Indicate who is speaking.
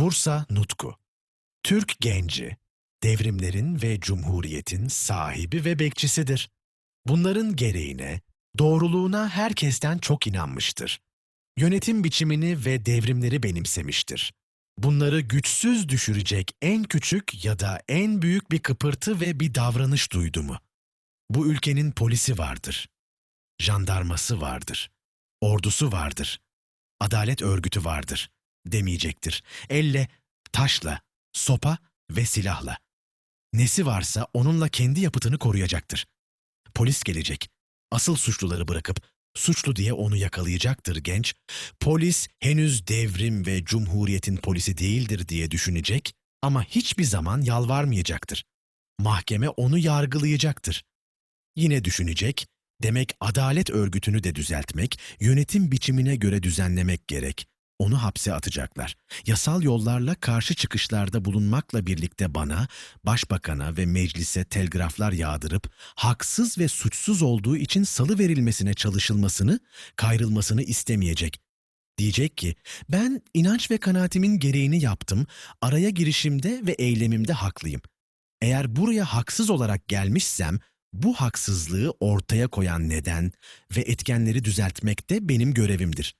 Speaker 1: Bursa Nutku Türk genci, devrimlerin ve cumhuriyetin sahibi ve bekçisidir. Bunların gereğine, doğruluğuna herkesten çok inanmıştır. Yönetim biçimini ve devrimleri benimsemiştir. Bunları güçsüz düşürecek en küçük ya da en büyük bir kıpırtı ve bir davranış duydu mu? Bu ülkenin polisi vardır. Jandarması vardır. Ordusu vardır. Adalet örgütü vardır demeyecektir. Elle, taşla, sopa ve silahla. Nesi varsa onunla kendi yapıtını koruyacaktır. Polis gelecek. Asıl suçluları bırakıp suçlu diye onu yakalayacaktır genç. Polis henüz devrim ve cumhuriyetin polisi değildir diye düşünecek ama hiçbir zaman yalvarmayacaktır. Mahkeme onu yargılayacaktır. Yine düşünecek, demek adalet örgütünü de düzeltmek, yönetim biçimine göre düzenlemek gerek. Onu hapse atacaklar. Yasal yollarla karşı çıkışlarda bulunmakla birlikte bana, başbakana ve meclise telgraflar yağdırıp haksız ve suçsuz olduğu için salı verilmesine çalışılmasını, kayrılmasını istemeyecek. Diyecek ki, ben inanç ve kanaatimin gereğini yaptım, araya girişimde ve eylemimde haklıyım. Eğer buraya haksız olarak gelmişsem, bu haksızlığı ortaya koyan neden ve etkenleri düzeltmek de benim görevimdir.